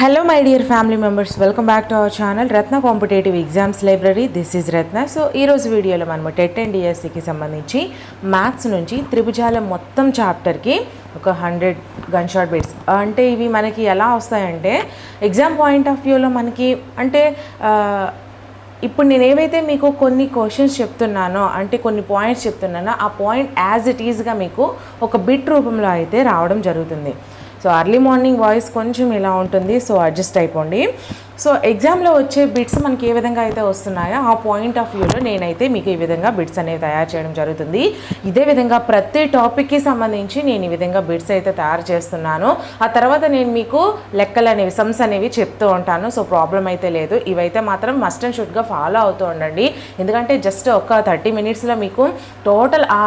Hello my dear family members welcome back to our channel Ratna competitive exams library this is Ratna so ఈరోజు వీడియోలో మనము TET and డిఎస్సికి సంబంధించి maths నుంచి త్రిభుజాల మొత్తం చాప్టర్కి ఒక హండ్రెడ్ గన్ షాట్ బిట్స్ అంటే ఇవి మనకి ఎలా వస్తాయంటే ఎగ్జామ్ పాయింట్ ఆఫ్ వ్యూలో మనకి అంటే ఇప్పుడు నేను ఏవైతే మీకు కొన్ని క్వశ్చన్స్ చెప్తున్నానో అంటే కొన్ని పాయింట్స్ చెప్తున్నానో ఆ పాయింట్ యాజ్ ఇట్ ఈజ్గా మీకు ఒక బిట్ రూపంలో అయితే రావడం జరుగుతుంది. సో అర్లీ మార్నింగ్ వాయిస్ కొంచెం ఇలా ఉంటుంది. సో అడ్జస్ట్ అయిపోండి. సో ఎగ్జామ్లో వచ్చే బిట్స్ మనకి ఏ విధంగా అయితే వస్తున్నాయో ఆ పాయింట్ ఆఫ్ వ్యూలో నేనైతే మీకు ఈ విధంగా బిట్స్ అనేవి తయారు చేయడం జరుగుతుంది. ఇదే విధంగా ప్రతి టాపిక్కి సంబంధించి నేను ఈ విధంగా బిట్స్ అయితే తయారు చేస్తున్నాను. ఆ తర్వాత నేను మీకు లెక్కలు అనేవి సమ్స్ అనేవి చెప్తూ ఉంటాను. సో ప్రాబ్లం అయితే లేదు. ఇవైతే మాత్రం మస్ట్ అండ్ షుడ్గా ఫాలో అవుతూ ఉండండి. ఎందుకంటే జస్ట్ ఒక థర్టీ మినిట్స్లో మీకు టోటల్ ఆ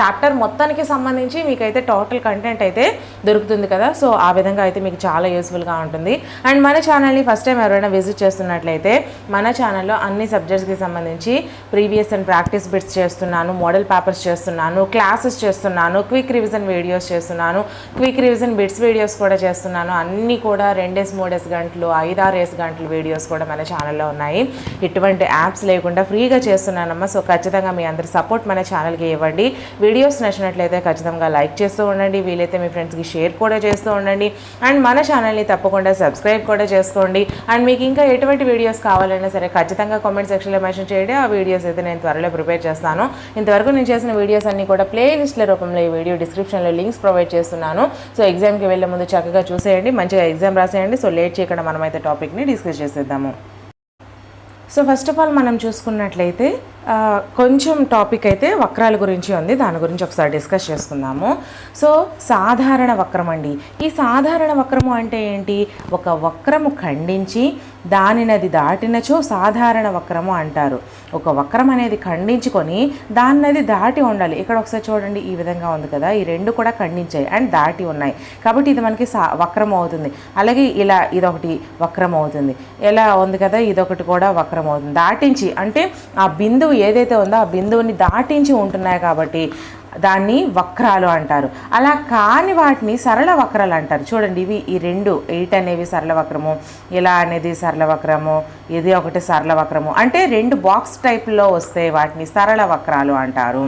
చాప్టర్ మొత్తానికి సంబంధించి మీకైతే టోటల్ కంటెంట్ అయితే దొరుకుతుంది కదా. సో ఆ విధంగా అయితే మీకు చాలా యూస్ఫుల్గా ఉంటుంది. అండ్ మన ఛానల్ని ఫస్ట్ టైం ఎవరైనా విజిట్ చేస్తున్నట్లయితే మన ఛానల్లో అన్ని సబ్జెక్ట్స్కి సంబంధించి ప్రీవియస్ అండ్ ప్రాక్టీస్ బిట్స్ చేస్తున్నాను మోడల్ పేపర్స్ చేస్తున్నాను క్లాసెస్ చేస్తున్నాను క్విక్ రివిజన్ వీడియోస్ చేస్తున్నాను క్విక్ రివిజన్ బిట్స్ వీడియోస్ కూడా చేస్తున్నాను. అన్నీ కూడా రెండేసి మూడేసి గంటలు ఐదారేసి గంటలు వీడియోస్ కూడా మన ఛానల్లో ఉన్నాయి. ఎటువంటి యాప్స్ లేకుండా ఫ్రీగా చేస్తున్నానమ్మా. సో ఖచ్చితంగా మీ అందరి సపోర్ట్ మన ఛానల్కి ఇవ్వండి. వీడియోస్ నచ్చినట్లయితే ఖచ్చితంగా లైక్ చేస్తూ ఉండండి. వీలైతే మీ ఫ్రెండ్స్కి షేర్ కూడా చేస్తూ ఉండండి. అండ్ మన ఛానల్ని తప్పకుండా సబ్స్క్రైబ్ కూడా చేసుకోండి. అండ్ మీకు ఇంకా ఎటువంటి వీడియోస్ కావాలన్నా సరే ఖచ్చితంగా కామెంట్ సెక్షన్లో మెన్షన్ చేయండి. ఆ వీడియోస్ అయితే నేను త్వరలో ప్రిపేర్ చేస్తాను. ఇంతవరకు నేను చేసిన వీడియోస్ అన్ని కూడా ప్లే లిస్ట్ల రూపంలో ఈ వీడియో డిస్క్రిప్షన్లో లింక్స్ ప్రొవైడ్ చేస్తున్నాను. సో ఎగ్జామ్కి వెళ్ళే ముందు చక్కగా చూసేయండి. మంచిగా ఎగ్జామ్ రాసేయండి. సో లేట్ చేయకుండా మనమైతే టాపిక్ని డిస్కస్ చేసేద్దాము. సో ఫస్ట్ ఆఫ్ ఆల్ మనం చూసుకున్నట్లయితే కొంచెం టాపిక్ అయితే వక్రాల గురించి ఉంది. దాని గురించి ఒకసారి డిస్కస్ చేసుకుందాము. సో సాధారణ వక్రం అండి. ఈ సాధారణ వక్రము అంటే ఏంటి? ఒక వక్రము ఖండించి దానినది దాటినచో సాధారణ వక్రము అంటారు. ఒక వక్రం అనేది ఖండించుకొని దాన్నది దాటి ఉండాలి. ఇక్కడ ఒకసారి చూడండి ఈ విధంగా ఉంది కదా? ఈ రెండు కూడా ఖండించాయి అండ్ దాటి ఉన్నాయి. కాబట్టి ఇది మనకి సా వక్రం అవుతుంది. అలాగే ఇలా ఇదొకటి వక్రం అవుతుంది. ఎలా ఉంది కదా? ఇదొకటి కూడా వక్రం అవుతుంది. దాటించి అంటే ఆ బిందువు ఏదైతే ఉందో ఆ బిందువుని దాటించి ఉంటున్నాయి కాబట్టి దాన్ని వక్రాలు అంటారు. అలా కాని వాటిని సరళ వక్రాలు అంటారు. చూడండి ఇవి ఈ రెండు ఎయిట్ అనేవి సరళ వక్రము ఇలా అనేది సరళ వక్రము ఇది ఒకటి సరళ వక్రము. అంటే రెండు బాక్స్ టైప్లో వస్తే వాటిని సరళ వక్రాలు అంటారు.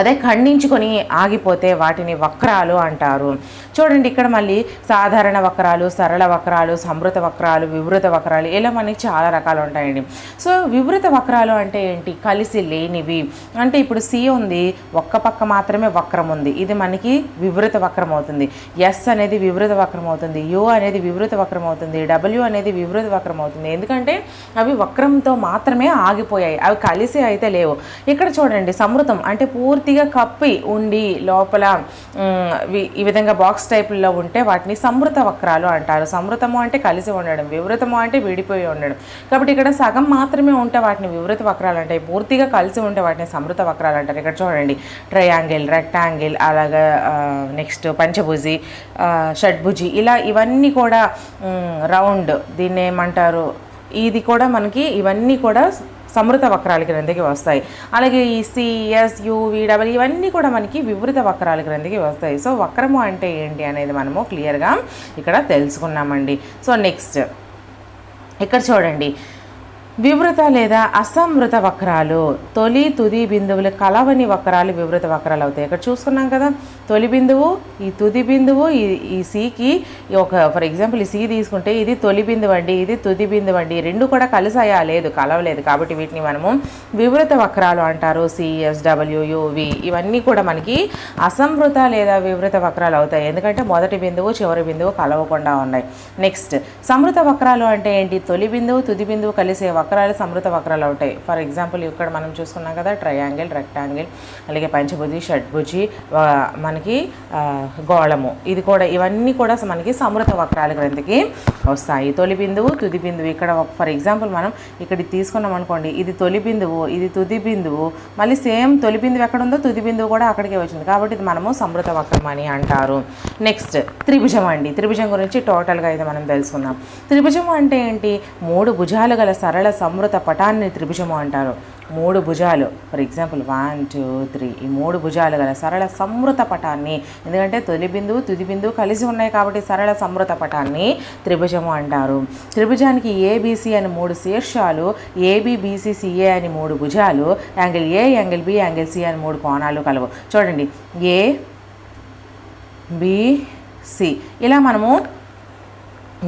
అదే ఖండించుకొని ఆగిపోతే వాటిని వక్రాలు అంటారు. చూడండి ఇక్కడ మళ్ళీ సాధారణ వక్రాలు సరళ వక్రాలు సమృత వక్రాలు వివృత వక్రాలు ఇలా మనకి చాలా రకాలు ఉంటాయండి. సో వివృత వక్రాలు అంటే ఏంటి? కలిసి లేనివి. అంటే ఇప్పుడు సి ఉంది ఒక్క పక్క మాత్రమే వక్రం ఉంది. ఇది మనకి వివృత వక్రం అవుతుంది. ఎస్ అనేది వివృత వక్రం అవుతుంది. యు అనేది వివృత వక్రం అవుతుంది. డబ్ల్యూ అనేది వివృత వక్రం అవుతుంది. ఎందుకంటే అవి వక్రంతో మాత్రమే ఆగిపోయాయి. అవి కలిసి అయితే లేవు. ఇక్కడ చూడండి సమృతం అంటే పూర్తి పూర్తిగా కప్పి ఉండి లోపల ఈ విధంగా బాక్స్ టైపుల్లో ఉంటే వాటిని సమృత వక్రాలు అంటారు. సమృతము అంటే కలిసి ఉండడం వివృతము అంటే విడిపోయి ఉండడం. కాబట్టి ఇక్కడ సగం మాత్రమే ఉంటే వాటిని వివృత వక్రాలు అంటాయి. పూర్తిగా కలిసి ఉంటే వాటిని సమృత వక్రాలు అంటారు. ఇక్కడ చూడండి ట్రయాంగిల్ రెక్టాంగిల్ అలాగా నెక్స్ట్ పంచభుజి షడ్భుజి ఇలా ఇవన్నీ కూడా రౌండ్ దీన్ని ఏమంటారు ఇది కూడా మనకి ఇవన్నీ కూడా సమృత వక్రాల గ్రంథికి వస్తాయి. అలాగే ఈ సిఎస్ యువిడబల్ ఇవన్నీ కూడా మనకి వివృత వక్రాల గ్రంథికి వస్తాయి. సో వక్రము అంటే ఏంటి అనేది మనము క్లియర్గా ఇక్కడ తెలుసుకున్నామండి. సో నెక్స్ట్ ఇక్కడ చూడండి. వివృత లేదా అసమృత వక్రాలు. తొలి తుది బిందువులు కలవని వక్రాలు వివృత వక్రాలు అవుతాయి. ఇక్కడ చూసుకున్నాం కదా తొలి బిందువు ఈ తుది బిందువు ఈ ఈ సీకి ఒక ఫర్ ఎగ్జాంపుల్ ఈ సీ తీసుకుంటే ఇది తొలి బిందువు అండి ఇది తుది బిందువు అండి రెండు కూడా కలిసాయా? లేదు కలవలేదు. కాబట్టి వీటిని మనము వివృత వక్రాలు అంటారు. సిఎస్డబ్ల్యూయువి ఇవన్నీ కూడా మనకి అసంవృత లేదా వివృత వక్రాలు అవుతాయి. ఎందుకంటే మొదటి బిందువు చివరి బిందువు కలవకుండా ఉన్నాయి. నెక్స్ట్ సమృత వక్రాలు అంటే ఏంటి? తొలి బిందువు తుది బిందువు కలిసే వక్రాలు సమృత వక్రాలు అవుతాయి ఫర్ ఎగ్జాంపుల్ ఇక్కడ మనం చూసుకున్నాం కదా ట్రయాంగిల్ రెక్టాంగిల్ అలాగే పంచభుజి షడ్భుజి మనకి గోళము. ఇది కూడా ఇవన్నీ కూడా మనకి సమృత వక్రాల గ్రంథికి వస్తాయి. తొలి బిందువు తుది బిందువు. ఇక్కడ ఫర్ ఎగ్జాంపుల్ మనం ఇక్కడ తీసుకున్నాం అనుకోండి ఇది తొలి బిందువు ఇది తుది బిందువు. మళ్ళీ సేమ్ తొలి బిందువు ఎక్కడ ఉందో తుది బిందువు కూడా అక్కడికే వచ్చింది. కాబట్టి ఇది మనము సమృత వక్రం అని అంటారు. నెక్స్ట్ త్రిభుజం అండి. త్రిభుజం గురించి టోటల్గా అయితే మనం తెలుసుకుందాం. త్రిభుజం అంటే ఏంటి? మూడు భుజాలు గల సరళ సమృత పటాన్ని త్రిభుజము అంటారు. మూడు భుజాలు. For example one two three ఈ మూడు భుజాలు గల సరళ సమృత పటాన్ని ఎందుకంటే తొలి బిందువు తుది బిందువు కలిసి ఉన్నాయి కాబట్టి సరళ సమృత పటాన్ని త్రిభుజము అంటారు. త్రిభుజానికి ఏబీసీ అని మూడు శీర్షాలు ఏబి సిఏ అని మూడు భుజాలు angle A angle B angle C అని మూడు కోణాలు కలవు. చూడండి. ఏ బి సి ఇలా మనము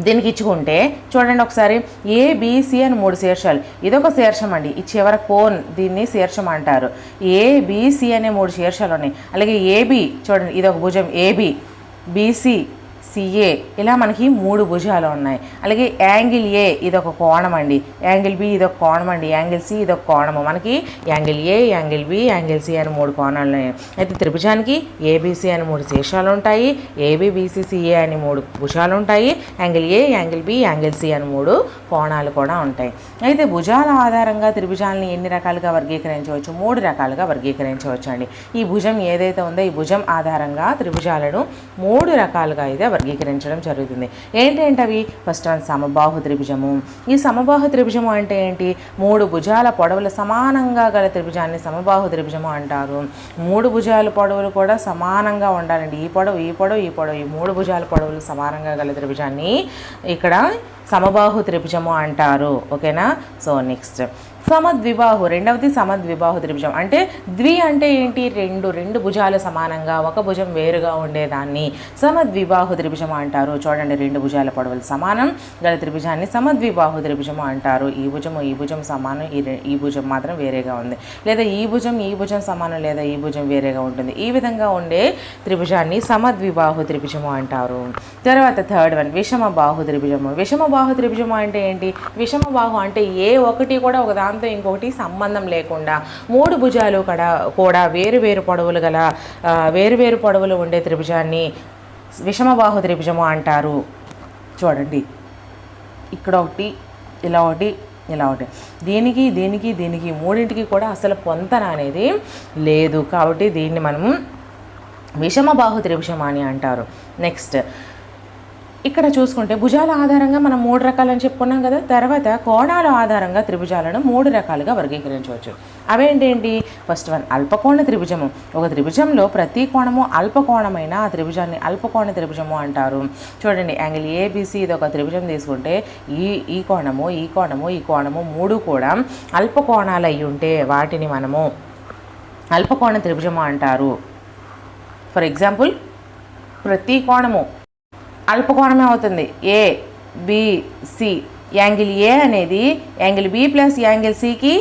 దీనికి ఇచ్చుకుంటే చూడండి ఒకసారి ఏబిసి అని మూడు శీర్షాలు. ఇదొక శీర్షం అండి. ఈ చివర కోన్ దీన్ని శీర్షం అంటారు. ఏబిసి అనే మూడు శీర్షాలు ఉన్నాయి. అలాగే ఏబి చూడండి ఇదొక భుజం. ఏబి బీసీ సిఏ ఇలా మనకి మూడు భుజాలు ఉన్నాయి. అలాగే యాంగిల్ ఏ ఇదొక కోణం అండి. యాంగిల్ బి ఇదొక కోణం అండి. యాంగిల్ సి ఇదొక కోణము. మనకి angle A angle B angle C అని మూడు కోణాలు ఉన్నాయి. అయితే త్రిభుజానికి ఏబిసి అని మూడు శీర్షాలు ఉంటాయి. ఏబి అని మూడు భుజాలు ఉంటాయి. Angle A angle B angle C అని మూడు కోణాలు కూడా ఉంటాయి. అయితే భుజాల ఆధారంగా త్రిభుజాలని ఎన్ని రకాలుగా వర్గీకరించవచ్చు? మూడు రకాలుగా వర్గీకరించవచ్చు అండి ఈ భుజం ఏదైతే ఉందో ఈ భుజం ఆధారంగా త్రిభుజాలను మూడు రకాలుగా అయితే వర్గీకరించడం జరుగుతుంది. ఏంటంటే అవి ఫస్ట్ వన్ సమబాహు త్రిభుజము. ఈ సమబాహు త్రిభుజము అంటే ఏంటి? మూడు భుజాల పొడవులు సమానంగా గల త్రిభుజాన్ని సమబాహు త్రిభుజము అంటారు. మూడు భుజాల పొడవులు కూడా సమానంగా ఉండాలండి. ఈ పొడవు ఈ పొడవు ఈ పొడవు ఈ మూడు భుజాల పొడవులు సమానంగా గల త్రిభుజాన్ని ఇక్కడ సమబాహు త్రిభుజము అంటారు. ఓకేనా? So next. సమద్విబాహు రెండవది సమద్విబాహు త్రిభుజం. అంటే ద్వి అంటే ఏంటి? రెండు రెండు భుజాలు సమానంగా ఒక భుజం వేరుగా ఉండేదాన్ని. సమద్విబాహు త్రిభుజం అంటారు. చూడండి రెండు భుజాల పొడవులు సమానం. గల త్రిభుజాన్ని సమద్విబాహు త్రిభుజము అంటారు. ఈ భుజము ఈ భుజం సమానం ఈ ఈ భుజం మాత్రం వేరేగా ఉంది. లేదా ఈ భుజం ఈ భుజం సమానం లేదా ఈ భుజం వేరేగా ఉంటుంది. ఈ విధంగా ఉండే త్రిభుజాన్ని సమద్విబాహు త్రిభుజము అంటారు. తర్వాత థర్డ్ వన్ విషమ బాహు త్రిభుజము. విషమ బాహు త్రిభుజము అంటే ఏంటి? విషమ బాహు అంటే ఏ ఒకటి కూడా ఒక దాంతో ఇంకొకటి సంబంధం లేకుండా మూడు భుజాలు కూడా కూడా వేరు వేరు పొడవులు గల వేరు వేరు పొడవులు ఉండే త్రిభుజాన్ని విషమబాహు త్రిభుజము అంటారు. చూడండి. ఇక్కడ ఒకటి ఇలా ఒకటి ఇలా ఒకటి. దీనికి దీనికి దీనికి మూడింటికి కూడా అసలు పొంతన అనేది లేదు. కాబట్టి దీన్ని మనము విషమ బాహు త్రిభుజం అని అంటారు. నెక్స్ట్ ఇక్కడ చూసుకుంటే భుజాల ఆధారంగా మనం మూడు రకాలని చెప్పుకున్నాం కదా. తర్వాత కోణాల ఆధారంగా త్రిభుజాలను మూడు రకాలుగా వర్గీకరించవచ్చు. అవేంటేంటి? ఫస్ట్ వన్ అల్పకోణ త్రిభుజము. ఒక త్రిభుజంలో ప్రతి కోణము అల్పకోణమైన ఆ త్రిభుజాన్ని అల్పకోణ త్రిభుజము అంటారు. చూడండి యాంగిల్ ఏబిసి ఇది ఒక త్రిభుజం తీసుకుంటే ఈ ఈ కోణము ఈ కోణము ఈ కోణము మూడు కూడా అల్పకోణాలు అయి ఉంటే వాటిని మనము అల్పకోణ త్రిభుజము అంటారు. ఫర్ ఎగ్జాంపుల్ ప్రతి కోణము అల్పకోణమే అవుతుంది. A B C angle A అనేది యాంగిల్ బి ప్లస్ యాంగిల్ సికి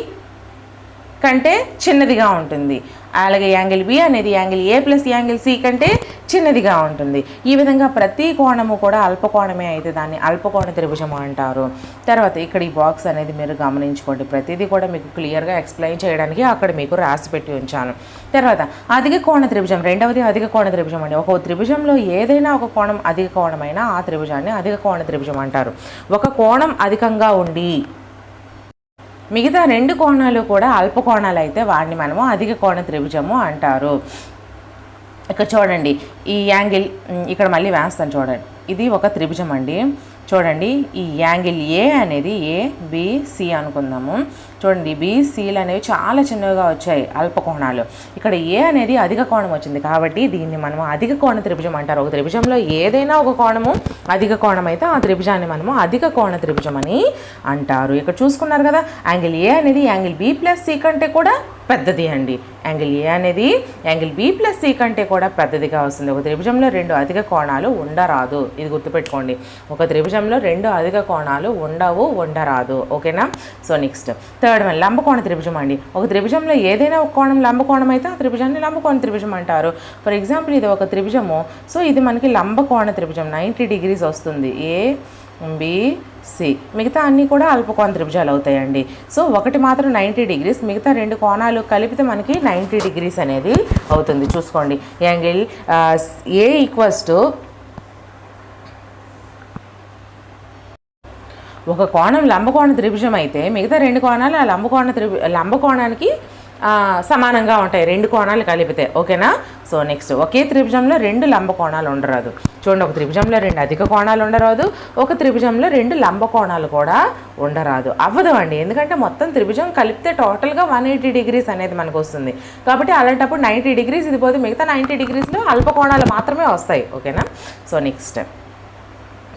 కంటే చిన్నదిగా ఉంటుంది. అలాగే యాంగిల్ బి అనేది angle A plus angle C కంటే చిన్నదిగా ఉంటుంది. ఈ విధంగా ప్రతి కోణము కూడా అల్పకోణమే అయితే దాన్ని అల్పకోణ త్రిభుజము అంటారు. తర్వాత ఇక్కడ ఈ బాక్స్ అనేది మీరు గమనించుకోండి. ప్రతిదీ కూడా మీకు క్లియర్గా ఎక్స్ప్లెయిన్ చేయడానికి అక్కడ మీకు రాసి పెట్టి ఉంచాను. తర్వాత అధిక కోణ త్రిభుజం రెండవది అధిక కోణ త్రిభుజం అండి. ఒక త్రిభుజంలో ఏదైనా ఒక కోణం అధిక కోణమైనా ఆ త్రిభుజాన్ని అధిక కోణ త్రిభుజం అంటారు. ఒక కోణం అధికంగా ఉండి మిగతా రెండు కోణాలు కూడా అల్ప కోణాలు అయితే వాటిని మనము అధిక కోణ త్రిభుజము అంటారు. ఇక్కడ చూడండి ఈ యాంగిల్ ఇక్కడ మళ్ళీ వేస్తాను చూడండి. ఇది ఒక త్రిభుజం అండి. చూడండి ఈ యాంగిల్ ఏ అనేది ఏ బి సి అనుకుందాము. చూడండి బి అనేవి చాలా చిన్నవిగా వచ్చాయి అల్ప కోణాలు. ఇక్కడ ఏ అనేది అధిక కోణం వచ్చింది కాబట్టి దీన్ని మనం అధిక కోణ త్రిభుజం అంటారు. ఒక త్రిభుజంలో ఏదైనా ఒక కోణము అధిక కోణం అయితే ఆ త్రిభుజాన్ని మనము అధిక కోణ త్రిభుజం అని అంటారు. ఇక్కడ చూసుకున్నారు కదా యాంగిల్ ఏ అనేది యాంగిల్ బి ప్లస్ సి కంటే కూడా పెద్దది అండి. యాంగిల్ ఏ అనేది యాంగిల్ బి ప్లస్ సి కంటే కూడా పెద్దదిగా వస్తుంది. ఒక త్రిభుజంలో రెండు అధిక కోణాలు ఉండరాదు. ఇది గుర్తుపెట్టుకోండి. ఒక త్రిభుజంలో రెండు అధిక కోణాలు ఉండవు ఉండరాదు. ఓకేనా? So next. థర్డ్ వన్ లంబకోణ త్రిభుజం అండి. ఒక త్రిభుజంలో ఏదైనా ఒక కోణం లంబకోణం అయితే ఆ త్రిభుజాన్ని లంబకోణ త్రిభుజం అంటారు. ఫర్ ఎగ్జాంపుల్ ఇది ఒక త్రిభుజము. సో ఇది మనకి లంబకోణ త్రిభుజం. నైంటీ డిగ్రీస్ వస్తుంది. A B C. మిగతా అన్నీ కూడా అల్పకోణ త్రిభుజాలు అవుతాయండి. సో ఒకటి మాత్రం నైంటీ డిగ్రీస్ మిగతా రెండు కోణాలు కలిపితే మనకి నైంటీ డిగ్రీస్ అనేది అవుతుంది. చూసుకోండి. యాంగిల్ ఏ ఈక్వల్స్ టు ఒక కోణం లంబకోణ త్రిభుజం అయితే మిగతా రెండు కోణాలు ఆ లంబకోణ త్రిభు లంబకోణానికి సమానంగా ఉంటాయి. రెండు కోణాలు కలిపితే ఓకేనా? సో నెక్స్ట్ ఒకే త్రిభుజంలో రెండు లంబ కోణాలు ఉండరాదు. చూడండి ఒక త్రిభుజంలో రెండు అధిక కోణాలు ఉండరాదు ఒక త్రిభుజంలో రెండు లంబ కోణాలు కూడా ఉండరాదు. అవ్వదు అండి ఎందుకంటే మొత్తం త్రిభుజం కలిపితే టోటల్గా వన్ ఎయిటీ డిగ్రీస్ అనేది మనకు వస్తుంది కాబట్టి అలాంటప్పుడు నైంటీ డిగ్రీస్ ఇది పోతే మిగతా నైంటీ డిగ్రీస్లో అల్ప కోణాలు మాత్రమే వస్తాయి. ఓకేనా? సో నెక్స్ట్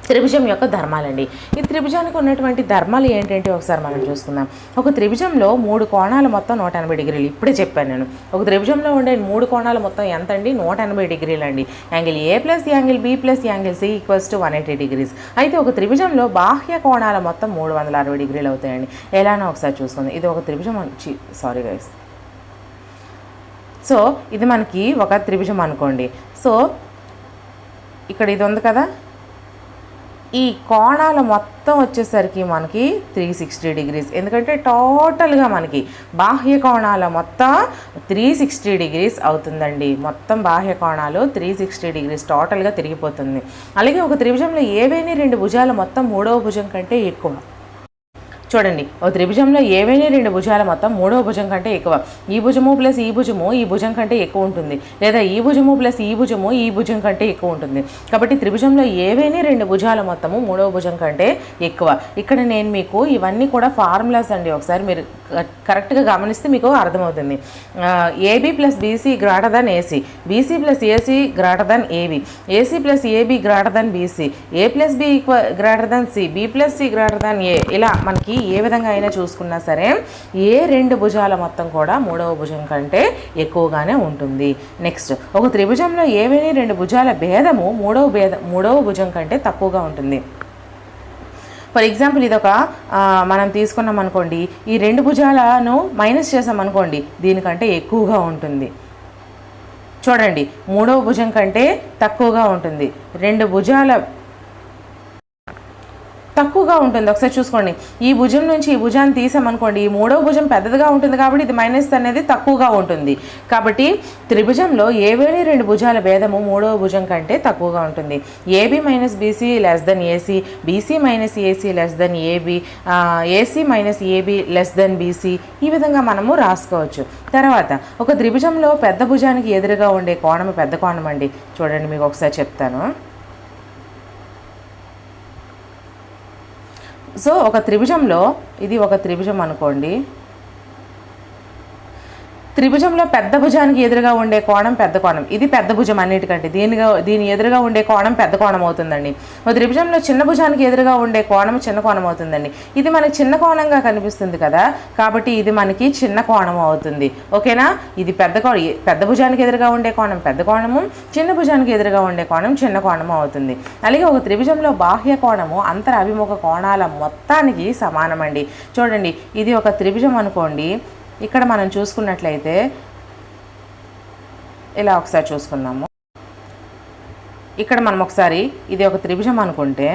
త్రిభుజం యొక్క ధర్మాలండి. ఈ త్రిభుజానికి ఉన్నటువంటి ధర్మాలు ఏంటంటే ఒకసారి మనం చూసుకుందాం. ఒక త్రిభుజంలో మూడు కోణాలు మొత్తం నూట ఎనభై డిగ్రీలు. ఇప్పుడే చెప్పాను నేను. ఒక త్రిభుజంలో ఉండే మూడు కోణాలు మొత్తం ఎంత అండి నూట ఎనభై డిగ్రీలు అండి angle A plus angle B plus angle C equals to one eighty degrees. అయితే ఒక త్రిభుజంలో బాహ్య కోణాలు మొత్తం మూడు వందల అరవై డిగ్రీలు అవుతాయండి. ఎలానో ఒకసారి చూసుకుందాం. ఇది ఒక త్రిభుజం సారీ గైస్ సో ఇది మనకి ఒక త్రిభుజం అనుకోండి. సో ఇక్కడ ఇది ఉంది కదా? ఈ కోణాల మొత్తం వచ్చేసరికి మనకి త్రీ సిక్స్టీ డిగ్రీస్. ఎందుకంటే టోటల్గా మనకి బాహ్య కోణాల మొత్తం త్రీ సిక్స్టీ డిగ్రీస్ అవుతుందండి. మొత్తం బాహ్య కోణాలు త్రీ సిక్స్టీ డిగ్రీస్ టోటల్గా తిరిగిపోతుంది. అలాగే ఒక త్రిభుజంలో ఏవైనా రెండు భుజాలు మొత్తం మూడవ భుజం కంటే ఎక్కువ. చూడండి ఒక త్రిభుజంలో ఏవైనా రెండు భుజాల మొత్తం మూడవ భుజం కంటే ఎక్కువ. ఈ భుజము ప్లస్ ఈ భుజము ఈ భుజం కంటే ఎక్కువ ఉంటుంది. లేదా ఈ భుజము ప్లస్ ఈ భుజము ఈ భుజం కంటే ఎక్కువ ఉంటుంది. కాబట్టి త్రిభుజంలో ఏవైనా రెండు భుజాల మొత్తము మూడవ భుజం కంటే ఎక్కువ. ఇక్కడ నేను మీకు ఇవన్నీ కూడా ఫార్ములాస్ అండి. ఒకసారి మీరు కరెక్ట్గా గమనిస్తే మీకు అర్థమవుతుంది. AB plus BC greater than AC BC plus AC greater than AB AC plus AB greater than BC A plus B equal greater than C B plus C greater than A ఇలా మనకి ఏ విధంగా అయినా చూసుకున్నా సరే ఏ రెండు భుజాల మొత్తం కూడా మూడవ భుజం కంటే ఎక్కువగానే ఉంటుంది. నెక్స్ట్ ఒక త్రిభుజంలో ఏవైనా రెండు భుజాల భేదము మూడవ భేద మూడవ భుజం కంటే తక్కువగా ఉంటుంది. ఫర్ ఎగ్జాంపుల్ ఇది ఒక మనం తీసుకున్నాం అనుకోండి ఈ రెండు భుజాలను మైనస్ చేసాం అనుకోండి దీనికంటే ఎక్కువగా ఉంటుంది. చూడండి మూడవ భుజం కంటే తక్కువగా ఉంటుంది. రెండు భుజాల తక్కువగా ఉంటుంది. ఒకసారి చూసుకోండి. ఈ భుజం నుంచి ఈ భుజాన్ని తీసామనుకోండి ఈ మూడవ భుజం పెద్దదిగా ఉంటుంది కాబట్టి ఇది మైనస్ అనేది తక్కువగా ఉంటుంది. కాబట్టి త్రిభుజంలో ఏవేని రెండు భుజాల భేదము మూడవ భుజం కంటే తక్కువగా ఉంటుంది. AB minus BC less than AC BC minus AC less than AB AC minus AB less than BC ఈ విధంగా మనము రాసుకోవచ్చు. తర్వాత ఒక త్రిభుజంలో పెద్ద భుజానికి ఎదురుగా ఉండే కోణం పెద్ద కోణం అండి. చూడండి మీకు ఒకసారి చెప్తాను. సో ఒక త్రిభుజంలో ఇది ఒక త్రిభుజం అనుకోండి. త్రిభుజంలో పెద్ద భుజానికి ఎదురుగా ఉండే కోణం పెద్ద కోణం. ఇది పెద్ద భుజం అన్నిటికంటే. దీనిగా దీని ఎదురుగా ఉండే కోణం పెద్ద కోణం అవుతుందండి. ఒక త్రిభుజంలో చిన్న భుజానికి ఎదురుగా ఉండే కోణం చిన్న కోణం అవుతుందండి. ఇది మనకి చిన్న కోణంగా కనిపిస్తుంది కదా. కాబట్టి ఇది మనకి చిన్న కోణం అవుతుంది. ఓకేనా? ఇది పెద్ద కోణం పెద్ద భుజానికి ఎదురుగా ఉండే కోణం పెద్ద కోణము చిన్న భుజానికి ఎదురుగా ఉండే కోణం చిన్న కోణము అవుతుంది. అలాగే ఒక త్రిభుజంలో బాహ్య కోణము అంతర అభిముఖ కోణాల మొత్తానికి సమానమండి. చూడండి ఇది ఒక త్రిభుజం అనుకోండి. ఇక్కడ మనం చూసుకున్నట్లయితే ఇలా ఒకసారి చూసుకుందాము. ఇక్కడ మనం ఒకసారి ఇది ఒక త్రిభుజం అనుకుంటే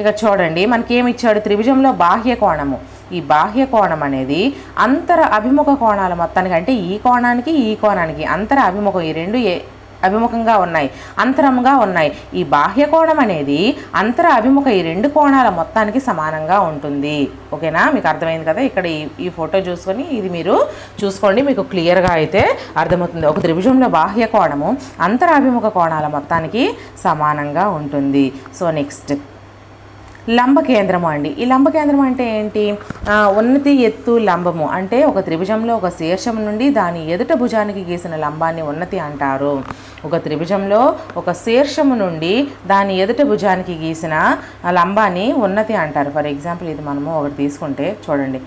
ఇక చూడండి మనకి ఏమి ఇచ్చాడు త్రిభుజంలో బాహ్య కోణము. ఈ బాహ్య కోణం అనేది అంతర అభిముఖ కోణాల మొత్తానికి అంటే ఈ కోణానికి ఈ కోణానికి అంతర అభిముఖం. ఈ రెండు ఏ అభిముఖంగా ఉన్నాయి అంతరంగా ఉన్నాయి. ఈ బాహ్య కోణం అనేది అంతర అభిముఖ ఈ రెండు కోణాల మొత్తానికి సమానంగా ఉంటుంది. ఓకేనా? మీకు అర్థమైంది కదా? ఇక్కడ ఈ ఈ ఫోటో చూసుకొని ఇది మీరు చూసుకోండి మీకు క్లియర్గా అయితే అర్థమవుతుంది. ఒక త్రిభుజంలో బాహ్య కోణము అంతర అభిముఖ కోణాల మొత్తానికి సమానంగా ఉంటుంది. So next. లంబ కేంద్రము అండి. ఈ లంబ కేంద్రం అంటే ఏంటి? ఉన్నతి ఎత్తు లంబము. అంటే ఒక త్రిభుజంలో ఒక శీర్షం నుండి దాని ఎదుట భుజానికి గీసిన లంబాన్ని ఉన్నతి అంటారు. ఒక త్రిభుజంలో ఒక శీర్షము నుండి దాని ఎదుట భుజానికి గీసిన లంబాన్ని ఉన్నతి అంటారు. ఫర్ ఎగ్జాంపుల్ ఇది మనము ఒకటి తీసుకుంటే చూడండి.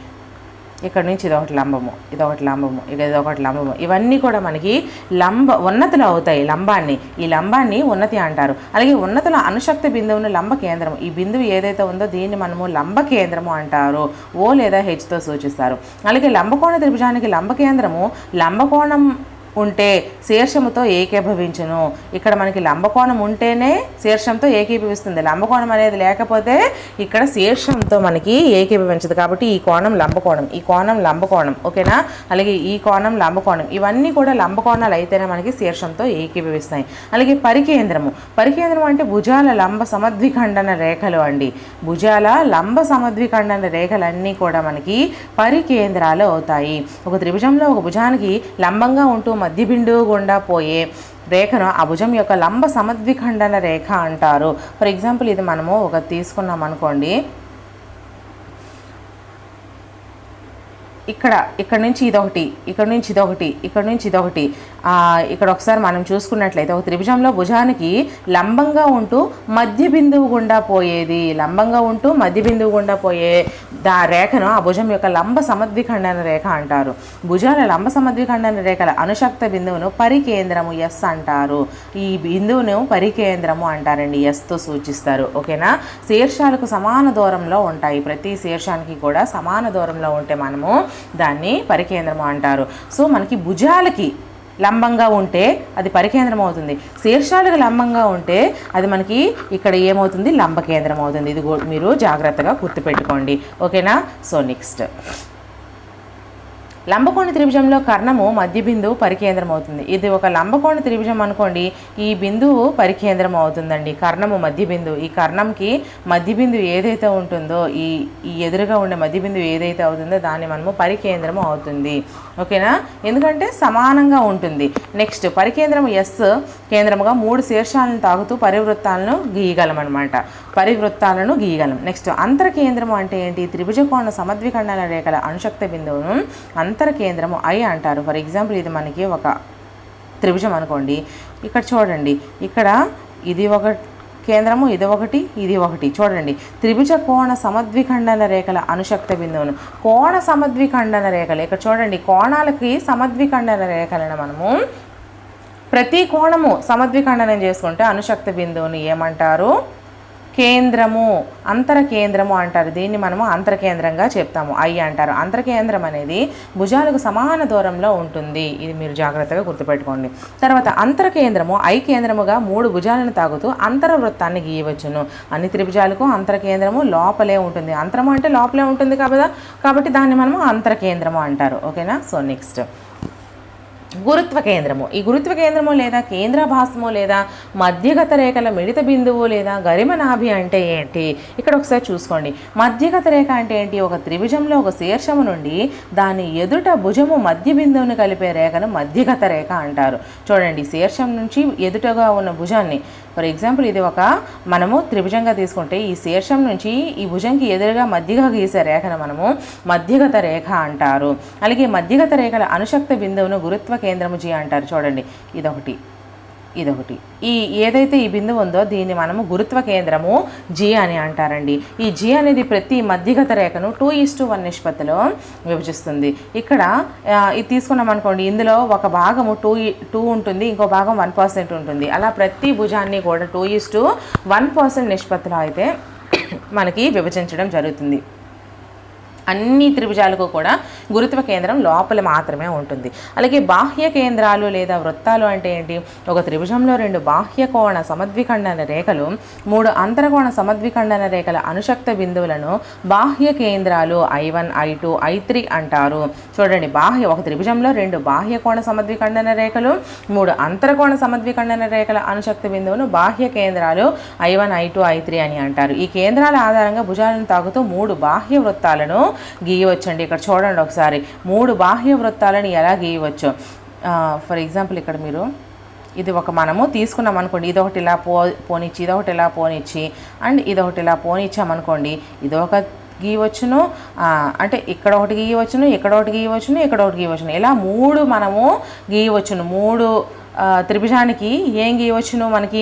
ఇక్కడ నుంచి ఇదొకటి లంబము ఇదొకటి లంబము ఇక ఇదొకటి లంబము. ఇవన్నీ కూడా మనకి లంబ ఉన్నతులు అవుతాయి లంబాన్ని. ఈ లంబాన్ని ఉన్నతి అంటారు. అలాగే ఉన్నతుల అనుశక్తి బిందువును లంబ కేంద్రం ఈ బిందువు ఏదైతే ఉందో దీన్ని మనము లంబ కేంద్రము అంటారు. ఓ లేదా హెచ్తో సూచిస్తారు. అలాగే లంబకోణ త్రిభుజానికి లంబ కేంద్రము లంబకోణం ఉంటే శీర్షముతో ఏకీభవించును. ఇక్కడ మనకి లంబకోణం ఉంటేనే శీర్షంతో ఏకీభవిస్తుంది. లంబకోణం అనేది లేకపోతే ఇక్కడ శీర్షంతో మనకి ఏకీభవించదు. కాబట్టి ఈ కోణం లంబకోణం ఈ కోణం లంబకోణం ఓకేనా? అలాగే ఈ కోణం లంబకోణం ఇవన్నీ కూడా లంబకోణాలు అయితేనే మనకి శీర్షంతో ఏకీభవిస్తాయి. అలాగే పరికేంద్రము పరికేంద్రం అంటే భుజాల లంబ సమద్విఖండన రేఖలు అండి. భుజాల లంబ సమద్విఖండన రేఖలన్నీ కూడా మనకి పరికేంద్రాలు అవుతాయి. ఒక త్రిభుజంలో ఒక భుజానికి లంబంగా ఉంటూ మధ్య బిందువు గుండా పోయే రేఖను ఆ భుజం యొక్క లంబ సమద్విఖండన రేఖ అంటారు. ఫర్ ఎగ్జాంపుల్ ఇది మనము ఒక తీసుకున్నాం అనుకోండి. ఇక్కడ ఇక్కడ నుంచి ఇదొకటి ఇక్కడ నుంచి ఇదొకటి ఇక్కడ నుంచి ఇదొకటి. ఇక్కడ ఒకసారి మనం చూసుకున్నట్లయితే ఒక త్రిభుజంలో భుజానికి లంబంగా ఉంటూ మధ్య బిందువు గుండా పోయేది. లంబంగా ఉంటూ మధ్య బిందువు గుండా పోయే దా రేఖను ఆ భుజం యొక్క లంబ సమద్విఖండన రేఖ అంటారు. భుజాల లంబ సమద్విఖండన రేఖల అనుశక్త బిందువును పరికేంద్రము ఎస్ అంటారు. ఈ బిందువును పరికేంద్రము అంటారండి. ఎస్తో సూచిస్తారు. ఓకేనా? శీర్షాలకు సమాన దూరంలో ఉంటాయి. ప్రతి శీర్షానికి కూడా సమాన దూరంలో ఉంటే మనము దాన్ని పరికేంద్రము అంటారు. సో మనకి భుజాలకి లంబంగా ఉంటే అది పరికేంద్రం అవుతుంది శీర్షాలకు లంబంగా ఉంటే అది మనకి ఇక్కడ ఏమవుతుంది? లంబ కేంద్రం అవుతుంది ఇది మీరు జాగ్రత్తగా గుర్తుపెట్టుకోండి. ఓకేనా? So next. లంబకోణ త్రిభుజంలో కర్ణము మధ్య బిందువు పరికేంద్రం అవుతుంది ఇది ఒక లంబకోణ త్రిభుజం అనుకోండి ఈ బిందువు పరికేంద్రం అవుతుందండి కర్ణము మధ్య బిందువు ఈ కర్ణంకి మధ్య బిందువు ఏదైతే ఉంటుందో ఈ ఈ ఎదురుగా ఉండే మధ్య బిందువు ఏదైతే అవుతుందో దాన్ని మనము పరికేంద్రము అవుతుంది. ఓకేనా? ఎందుకంటే సమానంగా ఉంటుంది. నెక్స్ట్ పరికేంద్రము ఎస్ కేంద్రముగా మూడు శీర్షాలను తాగుతూ పరివృత్తాలను గీయగలం అనమాట పరివృత్తాలను గీయగలం. నెక్స్ట్ అంతర కేంద్రము అంటే ఏంటి? త్రిభుజకోణ సమద్విఖండన రేఖల అణుశక్త బిందువును అంతరకేంద్రము ఐ అంటారు. ఫర్ ఎగ్జాంపుల్ ఇది మనకి ఒక త్రిభుజం అనుకోండి. ఇక్కడ చూడండి. ఇక్కడ ఇది ఒక కేంద్రము ఇది ఒకటి ఇది ఒకటి. చూడండి. త్రిభుజ కోణ సమద్విఖండన రేఖల అనుశక్త బిందువును. కోణ సమద్విఖండన రేఖలు. ఇక్కడ చూడండి. కోణాలకి సమద్విఖండన రేఖలను మనము ప్రతి కోణము సమద్విఖండనం చేసుకుంటే అనుశక్త బిందువుని ఏమంటారు? కేంద్రము అంతర కేంద్రము అంటారు. దీన్ని మనము అంతర కేంద్రంగా చెప్తాము. ఐ అంటారు. అంతర కేంద్రం అనేది భుజాలకు సమాన దూరంలో ఉంటుంది. ఇది మీరు జాగ్రత్తగా గుర్తుపెట్టుకోండి. తర్వాత అంతర కేంద్రము ఐ కేంద్రముగా మూడు భుజాలను తాగుతూ అంతర వృత్తాన్ని గీయవచ్చును. అన్ని త్రిభుజాలకు అంతర కేంద్రము లోపలే ఉంటుంది. అంతరము అంటే లోపలే ఉంటుంది కదా కాబట్టి దాన్ని మనము అంతర కేంద్రము అంటారు. ఓకేనా? So next. గురుత్వ కేంద్రము. ఈ గురుత్వ కేంద్రము లేదా కేంద్రభాసము లేదా మధ్యగత రేఖల మిడిత బిందువు లేదా గరిమ నాభి అంటే ఏంటి? ఇక్కడ ఒకసారి చూసుకోండి. మధ్యగత రేఖ అంటే ఏంటి? ఒక త్రిభుజంలో ఒక శీర్షము నుండి దాని ఎదుట భుజము మధ్య బిందువుని కలిపే రేఖను మధ్యగత రేఖ అంటారు. చూడండి శీర్షం నుంచి ఎదుటగా ఉన్న భుజాన్ని. ఫర్ ఎగ్జాంపుల్ ఇది ఒక మనము త్రిభుజంగా తీసుకుంటే ఈ శీర్షం నుంచి ఈ భుజంకి ఎదురుగా మధ్యగా గీసే రేఖను మనము మధ్యగత రేఖ అంటారు. అలాగే మధ్యగత రేఖల అనుశక్త బిందువును గురుత్వ కేంద్రము జీ అంటారు. చూడండి ఇదొకటి ఇదొకటి. ఈ ఏదైతే ఈ బిందువు ఉందో దీన్ని మనము గురుత్వ కేంద్రము జి అని అంటారండి. ఈ జి అనేది ప్రతి మధ్యగత రేఖను టూ ఈస్ టు వన్ నిష్పత్తిలో విభజిస్తుంది. ఇక్కడ ఇది తీసుకున్నాం అనుకోండి ఇందులో ఒక భాగము టూ టూ ఉంటుంది ఇంకో భాగం వన్ పర్సెంట్ ఉంటుంది. అలా ప్రతి భుజాన్ని కూడా two is to one percent నిష్పత్తిలో అయితే మనకి విభజించడం జరుగుతుంది. అన్ని త్రిభుజాలకు కూడా గురుత్వ కేంద్రం లోపల మాత్రమే ఉంటుంది. అలాగే బాహ్య కేంద్రాలు లేదా వృత్తాలు అంటే ఏంటి? ఒక త్రిభుజంలో రెండు బాహ్య కోణ సమద్విఖండన రేఖలు మూడు అంతరకోణ సమద్విఖండన రేఖల అనుశక్త బిందువులను బాహ్య కేంద్రాలు I one I two I three అంటారు. చూడండి బాహ్య ఒక త్రిభుజంలో రెండు బాహ్య కోణ సమద్విఖండన రేఖలు మూడు అంతరకోణ సమద్విఖండన రేఖల అణుశక్తి బిందువును బాహ్య కేంద్రాలు I one I two I three అని అంటారు. ఈ కేంద్రాల ఆధారంగా భుజాలను తాగుతూ మూడు బాహ్య వృత్తాలను గీయవచ్చండి. ఇక్కడ చూడండి ఒకసారి. మూడు బాహ్య వృత్తాలను ఎలా గీయవచ్చు? ఫర్ ఎగ్జాంపుల్ ఇక్కడ మీరు ఇది ఒక మనము తీసుకున్నాం అనుకోండి. ఇదొకటి ఇలా పో పోనిచ్చి ఇదొకటి ఇలా పోనిచ్చి అండ్ ఇదొకటి ఇలా పోనిచ్చామనుకోండి ఇదొక గీయవచ్చును. అంటే ఇక్కడ ఒకటి గీయవచ్చును ఇక్కడ ఒకటి గీయవచ్చును ఇక్కడ ఒకటి గీయవచ్చును. ఇలా మూడు మనము గీయవచ్చును. మూడు త్రిభుజానికి ఏం గీయవచ్చును? మనకి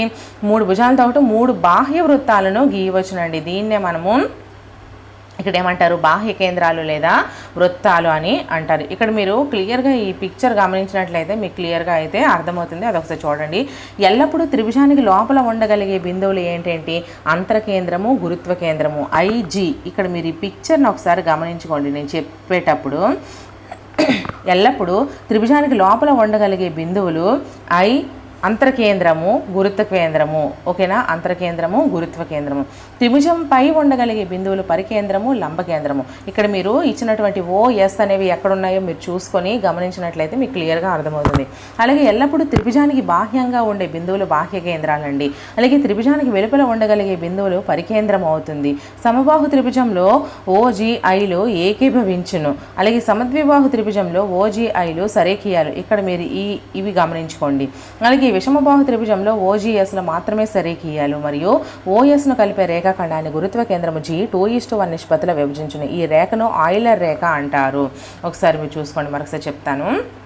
మూడు భుజాలతో ఒకటి మూడు బాహ్య వృత్తాలను గీయవచ్చునండి. దీన్నే మనము ఇక్కడ ఏమంటారు బాహ్య కేంద్రాలు లేదా వృత్తాలు అని అంటారు. ఇక్కడ మీరు క్లియర్గా ఈ పిక్చర్ గమనించినట్లయితే మీకు క్లియర్గా అయితే అర్థమవుతుంది. అదొకసారి చూడండి. ఎల్లప్పుడూ త్రిభుజానికి లోపల ఉండగలిగే బిందువులు ఏంటేంటి? అంతర కేంద్రము గురుత్వ కేంద్రము. ఐజీ. ఇక్కడ మీరు ఈ పిక్చర్ని ఒకసారి గమనించుకోండి. నేను చెప్పేటప్పుడు ఎల్లప్పుడూ త్రిభుజానికి లోపల ఉండగలిగే బిందువులు ఐ అంతర్కేంద్రము గురుత్వ కేంద్రము ఓకేనా? అంతర్కేంద్రము గురుత్వ కేంద్రము త్రిభుజం పై ఉండగలిగే బిందువులు పరికేంద్రము లంబ కేంద్రము ఇక్కడ మీరు ఇచ్చినటువంటి ఓ ఎస్ అనేవి ఎక్కడున్నాయో మీరు చూసుకొని గమనించినట్లయితే మీకు క్లియర్గా అర్థమవుతుంది. అలాగే ఎల్లప్పుడూ త్రిభుజానికి బాహ్యంగా ఉండే బిందువులు బాహ్య కేంద్రాలండి అలాగే త్రిభుజానికి వెలుపల ఉండగలిగే బిందువులు పరికేంద్రం అవుతుంది. సమబాహు త్రిభుజంలో ఓజీఐలు ఏకీభవించును. అలాగే సమద్విబాహు త్రిభుజంలో ఓజీఐలు సరేకియాలు ఇక్కడ మీరు ఈ ఇవి గమనించుకోండి. అలాగే విషమబాహు త్రిభుజంలో ఓజీఎస్లో మాత్రమే సరీకీయాలు. మరియు ఓఎస్ను కలిపే రేఖాఖండాన్ని గురుత్వ కేంద్రము జీ టూ ఈస్ట్ వన్ నిష్పత్తిలో విభజించును. ఈ రేఖను ఆయిలర్ రేఖ అంటారు. ఒకసారి మీరు చూసుకోండి. మరొకసారి చెప్తాను.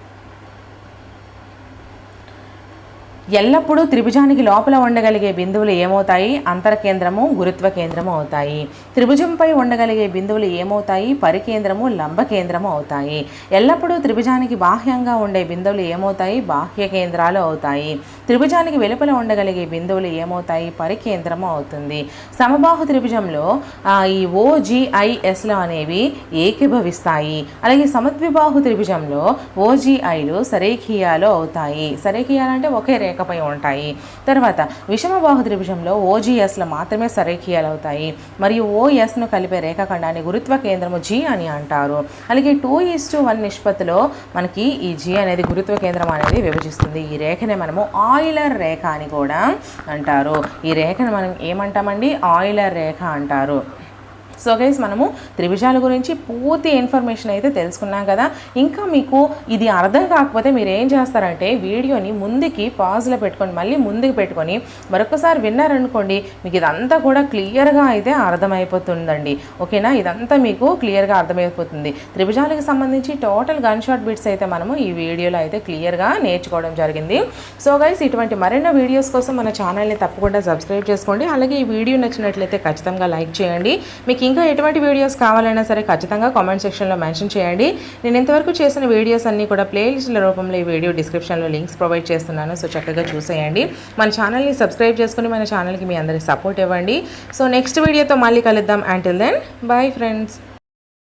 ఎల్లప్పుడూ త్రిభుజానికి లోపల ఉండగలిగే బిందువులు ఏమవుతాయి? అంతర్కేంద్రము గురుత్వ కేంద్రము అవుతాయి. త్రిభుజంపై ఉండగలిగే బిందువులు ఏమవుతాయి? పరికేంద్రము లంబ కేంద్రము అవుతాయి. ఎల్లప్పుడూ త్రిభుజానికి బాహ్యంగా ఉండే బిందువులు ఏమవుతాయి? బాహ్య కేంద్రాలు అవుతాయి. త్రిభుజానికి వెలుపల ఉండగలిగే బిందువులు ఏమవుతాయి? పరికేంద్రము అవుతుంది. సమబాహు త్రిభుజంలో ఈ ఓజిఐఎస్లు అనేవి ఏకీభవిస్తాయి. అలాగే సమద్విబాహు త్రిభుజంలో ఓజిఐలు సరేఖీయాలు అవుతాయి. సరేఖీయాలు అంటే ఒకే లేకపోయి ఉంటాయి. తర్వాత విషమబాహు త్రిభుజంలో ఓజీఎస్లు మాత్రమే సరేఖీయాలు అవుతాయి మరియు ఓఎస్ను కలిపే రేఖాఖండాన్ని గురుత్వ కేంద్రము జి అని అంటారు. అలాగే టూ ఈస్ టు వన్ నిష్పత్తిలో మనకి ఈ జి అనేది గురుత్వ కేంద్రం అనేది విభజిస్తుంది. ఈ రేఖనే మనము ఆయిలర్ రేఖ అని కూడా అంటారు. ఈ రేఖను మనం ఏమంటామండి? ఆయిలర్ రేఖ అంటారు. సో గైస్ మనము త్రిభుజాల గురించి పూర్తి ఇన్ఫర్మేషన్ అయితే తెలుసుకున్నాం కదా. ఇంకా మీకు ఇది అర్థం కాకపోతే మీరు ఏం చేస్తారంటే వీడియోని ముందుకి పాజ్లో పెట్టుకొని మళ్ళీ ముందుకు పెట్టుకొని మరొకసారి విన్నారనుకోండి మీకు ఇదంతా కూడా క్లియర్గా అయితే అర్థమైపోతుందండి. ఓకేనా ఇదంతా మీకు క్లియర్గా అర్థమైపోతుంది. త్రిభుజాలకు సంబంధించి టోటల్ గన్ షాట్ బిట్స్ అయితే మనము ఈ వీడియోలో అయితే క్లియర్గా నేర్చుకోవడం జరిగింది. సో గైస్ ఇటువంటి మరెన్నో వీడియోస్ కోసం మన ఛానల్ని తప్పకుండా సబ్స్క్రైబ్ చేసుకోండి. అలాగే ఈ వీడియో నచ్చినట్లయితే ఖచ్చితంగా లైక్ చేయండి. మీకు ఇంకా ఎటువంటి వీడియోస్ కావాలన్నా సరే ఖచ్చితంగా కామెంట్ సెక్షన్లో మెన్షన్ చేయండి. నేను ఇంతవరకు చేసిన వీడియోస్ అన్నీ కూడా ప్లేలిస్టుల రూపంలో ఈ వీడియో డిస్క్రిప్షన్లో లింక్స్ ప్రొవైడ్ చేస్తున్నాను. సో చక్కగా చూసేయండి. మన ఛానల్ని సబ్స్క్రైబ్ చేసుకుని మన ఛానల్కి మీ అందరికి సపోర్ట్ ఇవ్వండి. సో నెక్స్ట్ వీడియోతో మళ్ళీ కలుద్దాం. Until then bye friends